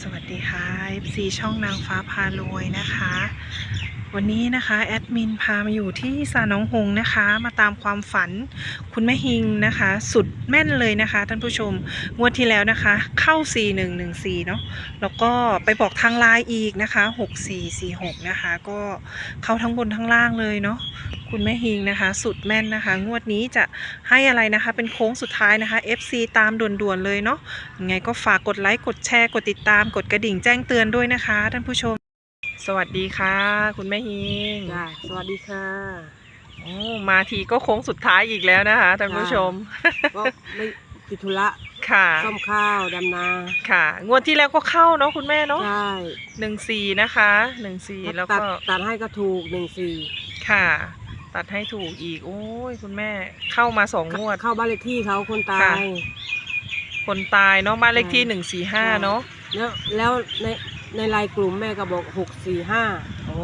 สวัสดีค่ะ FC ช่องนางฟ้าพารวยนะคะ วันนี้นะคะแอดมินพามาอยู่ที่สาน้องหงนะคะ มาตามความฝันคุณแม่ฮิงนะคะ สุดแม่นเลยนะคะ ท่านผู้ชมงวดที่แล้วนะคะ เข้า 4114 เนาะแล้วก็ไปบอกทางไลน์อีกนะคะ 6446 นะคะ ก็เข้าทั้งบนทั้งล่างเลยเนาะคุณแม่ฮิงนะคะ สุดแม่นนะคะ งวดนี้จะให้อะไรนะคะ เป็นโค้งสุดท้ายนะคะ FC ตามด่วนๆเลยเนาะยังไงก็ฝากกดไลค์กดแชร์กดติดตามกดกระดิ่งแจ้งเตือนด้วยนะคะ ท่านผู้ชม สวัสดีค่ะ คุณแม่ฮิงจ้าสวัสดีค่ะโอ้มาทีก็โค้งสุดท้ายอีกแล้วนะคะท่านผู้ชม ก็ไม่ติดธุระค่ะซ่อมข้าวดำนาค่ะ งวดที่แล้วก็เข้าเนาะคุณแม่เนาะใช่หนึ่งสี่นะคะหนึ่งสี่แล้วตัดก็ตัดให้ก็ถูกหนึ่งสี่ค่ะ ตัดให้ถูกอีก โอ้ยคุณแม่เข้ามาสองงวด เข้าบ้านเลขที่เขาคนตาค่ะยคนตายเนาะบ้านเลขที่ใช่หนึ่งสี่ห้าเนาะแล้วแล้วใน ในไลน์กลุ่มแม่ก็บอกหกสี่ห้าโอ้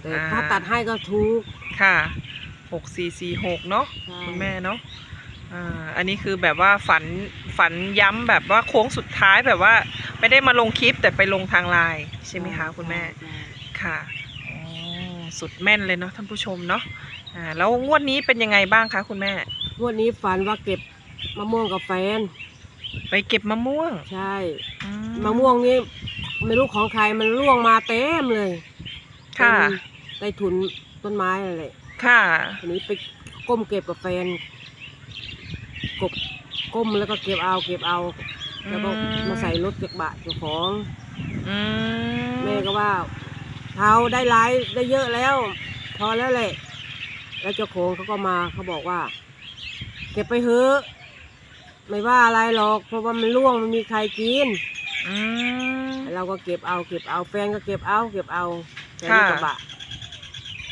แต่อ่า ถ้าตัดให้ก็ถูกค่ะหกสี่สี่หกเนาะใช่ คุณแม่เนาะอ่าอันนี้คือแบบว่าฝันฝันย้ำแบบว่าโค้งสุดท้ายแบบว่า ไม่ได้มาลงคลิปแต่ไปลงทางไลน์ใช่ไหมคะคุณแม่ ใช่ค่ะอ๋อสุดแม่นเลยเนาะท่านผู้ชมเนาะอ่าแล้วงวดนี้เป็นยังไงบ้างคะคุณแม่ งวดนี้ฝันว่าเก็บมะม่วงกับแฟน ไปเก็บมะม่วงใช่ อืมะม่วงนี่ไม่รู้ของใครมันร่วงมาเต็มเลยค่ะเต็มใต้ถุนต้นไม้นั่นแหละค่ะ ทีนี้ไปก้มเก็บกับแฟนกบก้มแล้วก็เก็บเอาเก็บเอา แล้วก็อืม มาใส่รถกระบะเจ้าของ อืมแม่ก็ว่าเท้าได้หลายได้เยอะแล้ว พอแล้วแหละ แล้วเจ้าของเขาก็มาเขาบอกว่า เก็บไปเถอะ ไม่ว่าอะไรหรอก เพราะว่ามันร่วงมันมีใครกิน อืม เราก็เก็บเอาเก็บเอาแฟนก็เก็บเอา เก็บเอาแต่รถค่ะ กระบะ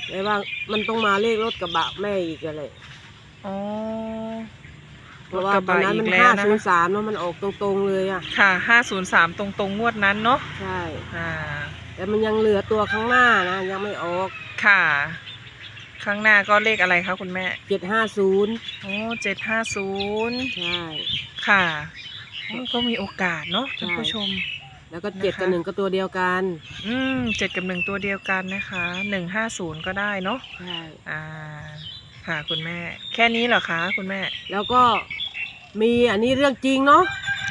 เลยว่ามันต้องมาเลขรถกระบะแม่อีกอะไรอ๋อ เพราะว่าตอนนั้นมันรถกระบะอีกแล้วห้านะ ศูนย์สามแล้วมันออกตรงๆเลยอะ ค่ะห้าศูนย์สามตรงตรงๆงวดนั้นเนาะใช่ อ่าแต่มันยังเหลือตัวข้างหน้านะยังไม่ออก ค่ะ ข้างหน้าก็เลขอะไรคะคุณแม่เจ็ดห้าศูนย์โอ้เจ็ดห้าศูนย์ใช่ ค่ะโอ้ก็มีโอกาสเนาะท่านผู้ชม แล้วก็เจ็ดนะคะกับหนึ่งก็ตัวเดียวกัน อืมเจ็ดกับหนึ่งตัวเดียวกันนะคะหนึ่งห้าศูนย์ก็ได้เนาะใช่อ่า ค่ะคุณแม่ แค่นี้เหรอคะคุณแม่ แล้วก็มีอันนี้เรื่องจริงเนาะ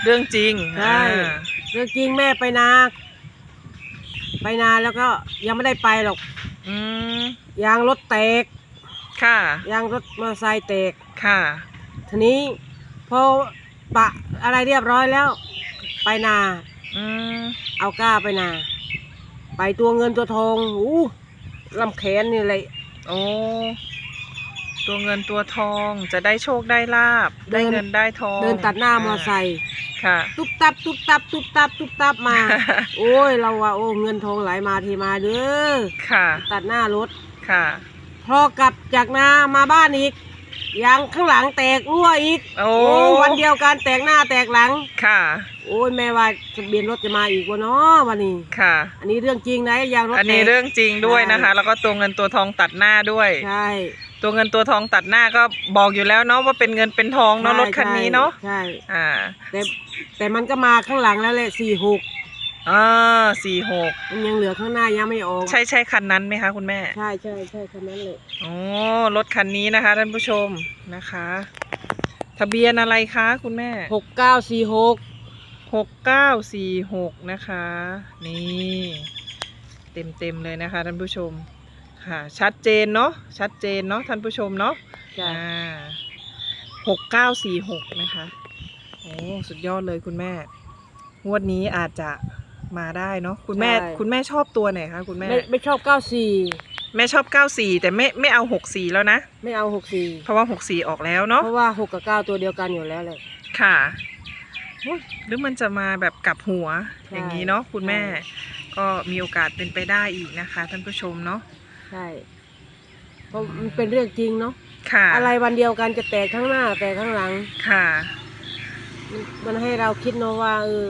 เรื่องจริงใช่อ่าเรื่องจริงแม่ไปนา ไปนาแล้วก็ยังไม่ได้ไปหรอก อืม ยางรถแตก ค่ะ ยางรถมอเตอร์ไซค์แตก ค่ะ ทีนี้พอปะอะไรเรียบร้อยแล้ว ไปนา อืมเอาก้าไปนา ไปตัวเงินตัวทองอู้ลำแขนนี่เลย โอ้ตัวเงินตัวทองจะได้โชคได้ลาบ เดิได้น เงินได้ทองเดินตัดหน้ามอเตอร์ไซค์ค่ะ ตุ๊บตับตุ๊บตับตุ๊บตับตุ๊บตับมา โอ้ยเราว่าโอ้เงินทองไหลมาทีมาเด้อค่ะ ตัดหน้ารถ ค่ะ พอกลับจากนามาบ้านอีกยางข้างหลังแตกรั่วอีกโอ้วันเดียวกันแตกหน้าแตกหลังค่ะ โอ้ยแม่ว่าทะเบียนรถจะมาอีกวะเนาะวันนี้ค่ะ อันนี้เรื่องจริงนะยางรถอันนี้แตกเรื่องจริงด้วยนะคะใช่แล้วก็ตัวเงินตัวทองตัดหน้าด้วยใช่ตัวเงินตัวทองตัดหน้าก็บอกอยู่แล้วเนาะว่าเป็นเงินเป็นทองเนาะรถคันนี้เนาะใช่อ่าแต่แต่มันก็มาข้างหลังแล้วแหละสี่หก อ่าสี่หกมันยังเหลือข้างหน้ายังไม่ออก ใช่ใช่คันนั้นไหมคะคุณแม่ ใช่ใช่ใช่คันนั้นเลยโอ้รถคันนี้นะคะท่านผู้ชมนะคะ ทะเบียนอะไรคะคุณแม่หกเก้าสี่หกหกเก้าสี่หกนะคะ นี่ เต็มเต็มๆเลยนะคะท่านผู้ชม ค่ะ ชัดเจนเนาะชัดเจนเนาะท่านผู้ชมเนาะจ้ะอ่าหกเก้าสี่หกนะคะโอ้สุดยอดเลยคุณแม่งวดนี้อาจจะ มาได้เนาะคุณแม่คุณแม่ชอบตัวไหนคะคุณแม่ ไม่ไม่ชอบเก้าสี่แม่ชอบเก้าสี่แต่ไม่ไม่เอาหกสี่แล้วนะ ไม่เอาหกสี่เพราะว่าหกสี่ออกแล้วเนาะเพราะว่าหกกับเก้าตัวเดียวกันอยู่แล้วเลย ค่ะโอ้ยหรือมันจะมาแบบกลับหัวใช่อย่างนี้เนาะคุณแม่ ใช่ ก็มีโอกาสเป็นไปได้อีกนะคะท่านผู้ชมเนาะใช่เพราะมันเป็นเรื่องจริงเนาะค่ะอะไรวันเดียวกันจะแตกข้างหน้าแตกข้างหลัง ค่ะ มันมันให้เราคิดเนาะว่าเออ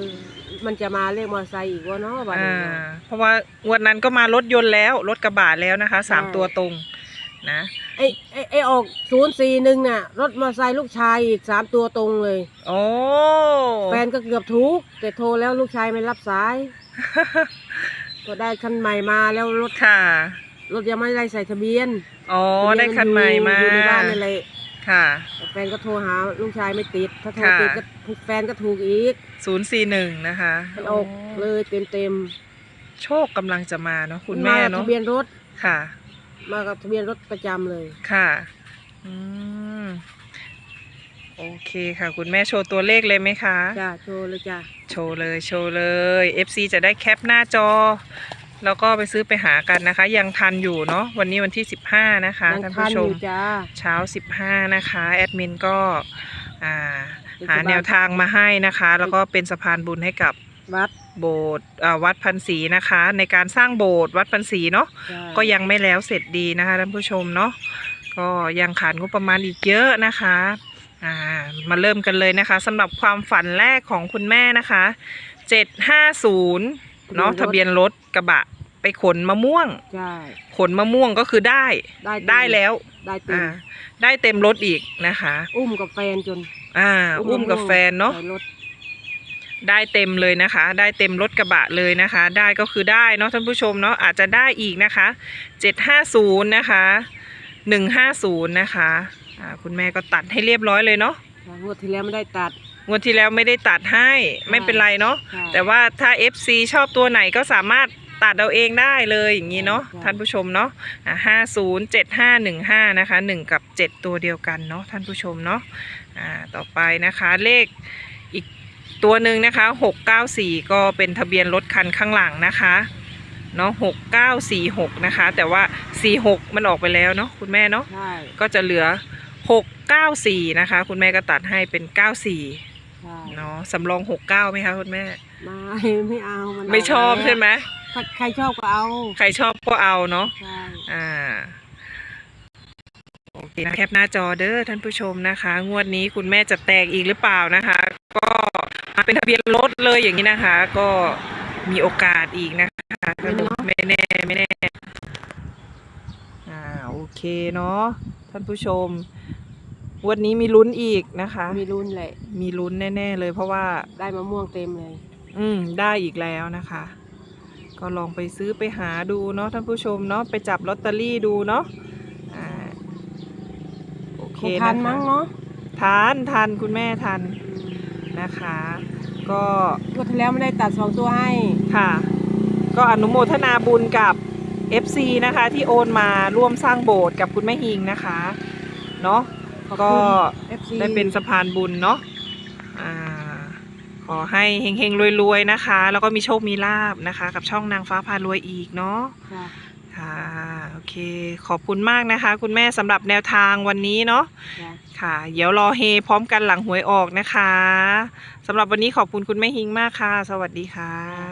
มันจะมาเรียกมอเตอร์ไซค์อีกวะเนาะวันอ่า นี้เนาะ เพราะว่างวดนั้นก็มารถยนต์แล้ว รถกระบะแล้วนะคะสามใช่ ตัวตรงนะ ไอไอไอออกศูนย์สี่หนึ่งน่ะ รถมอเตอร์ไซค์ลูกชายอีกสามตัวตรงเลย โอ้ แฟนก็เกือบถูกแต่โทรแล้วลูกชายไม่รับสาย ก็ได้คันใหม่มาแล้วรถค่ะ รถยังไม่ได้ใส่ทะเบียนอ๋อทะเบีได้ยคันใหม่มาอยู่ในบ้านนั่นแหละ ค่ะแต่แฟนก็โทรหาลูกชายไม่ติด ถ้าโทรค่ะติดก็แฟนก็ถูกอีกศูนย์สี่หนึ่งนะคะมันออกเลยเต็มเต็มโชคกำลังจะมาเนาะๆคุณแม่กับเนาะทะเบียนรถค่ะ มากับทะเบียนรถประจำเลย ค่ะอืมโอเคค่ะ คุณแม่โชว์ตัวเลขเลยไหมคะ จ้าโชว์เลยจ้า โชว์เลยโชว์เลย FC จะได้แคปหน้าจอ แล้วก็ไปซื้อไปหากันนะคะ ยังทันอยู่เนาะวันนี้วันที่ 15 นะคะยังท่านทันผู้ชอมยู่จ้าเช้า 15 นะคะแอดมินก็อ่าเป็นหาสะพานแนวทางมาให้นะคะ แล้วก็เป็นสะพานบุญให้กับวัดโบสถ์อ่าวัดพันศรีนะคะ ในการสร้างโบสถ์วัดพันศรีเนาะจ้าก็ยังไม่แล้วเสร็จดีนะคะท่านผู้ชมเนาะก็ยังขาดงบประมาณอีกเยอะนะคะอ่ามาเริ่มกันเลยนะคะสำหรับความฝันแรกของคุณแม่นะคะ 750 เนาะทะเบียนรถกระบะ ไปขนมะม่วง ใช่ ขนมะม่วงก็คือได้ได้เต็ม ได้แล้วได้เต็มอ่าได้เต็มรถอีกนะคะ อุ้มกับแฟนจนอ่าอุ้มกับแฟนเนาะ ใส่รถได้เต็มเลยนะคะ ได้เต็มรถกระบะเลยนะคะ ได้ก็คือได้เนาะท่านผู้ชมเนาะอาจจะได้อีกนะคะ 750นะคะ150นะคะอ่าคุณแม่ก็ตัดให้เรียบร้อยเลยเนาะงวดที่แล้วไม่ได้ตัด งวดที่แล้วไม่ได้ตัดให้ไม่เป็นไรเนาะใช่ แต่ว่าถ้า FC ชอบตัวไหนก็สามารถตัดเอาเองได้เลยอย่างนี้เนาะใช่ท่านผู้ชมเนาะอ่าห้าศูนย์เจ็ดห้าหนึ่งห้านะคะหนึ่งกับเจ็ดตัวเดียวกันเนาะท่านผู้ชมเนาะอ่าต่อไปนะคะเลขอีกตัวหนึ่งนะคะหกเก้าสี่ก็เป็นทะเบียนรถคันข้างหลังนะคะเนาะหกเก้าสี่หกนะคะ แต่ว่าสี่หกมันออกไปแล้วเนาะคุณแม่เนาะ ใช่ ก็จะเหลือหกเก้าสี่นะคะ คุณแม่ก็ตัดให้เป็นเก้าสี่ใช่ เนาะสำรองหกเก้าไหมคะคุณแม่ ไม่ไม่เอามันไม่ชอบเาแล้วใช่ไหมถ้าใครชอบก็เอาใครชอบก็เอาเนาะใช่อ่าโอเคนะแคปหน้าจอเด้อท่านผู้ชมนะคะ งวดนี้คุณแม่จะแตกอีกหรือเปล่านะคะ ก็มาเป็นทะเบียนรถเลยอย่างนี้นะคะ ก็มีโอกาสอีกนะคะก็ไม่แน่ไม่แน่อ่าโอเคเนาะท่านผู้ชมง วันนี้มีลุ้นอีกนะคะ มีรุ่นแหละมีลุ้นแน่ๆเลยเพราะว่า ได้มะม่วงเต็มเลย อืมได้อีกแล้วนะคะ ก็ลองไปซื้อไปหาดูเนาะท่านผู้ชมเนาะไปจับลอตเตอรี่ดูเนาะอ่าโอเคคงนะทันคะมั้งเนาะทันทันคุณแม่ทันนะคะ ก็งวดที่แล้วไม่ได้ตัดสองตัวให้ ค่ะ ก็อนุโมทนาบุญกับ FC นะคะ ที่โอนมาร่วมสร้างโบสถ์กับคุณแม่ฮิงนะคะ เนาะ ขอบก็คุณ FC ได้เป็นสะพานบุญเนาะอ่าขอให้เฮงๆรวยๆนะคะ แล้วก็มีโชคมีลาบนะคะ กับช่องนางฟ้าพารวยอีกเนาะจ้ะค่ะโอเคขอบคุณมากนะคะ คุณแม่สำหรับแนวทางวันนี้เนาะจ้ะค่ะ เดี๋ยวรอเฮพร้อมกันหลังหวยออกนะคะสำหรับวันนี้ขอบคุณคุณแม่ฮิงมากค่ะ สวัสดีค่ะ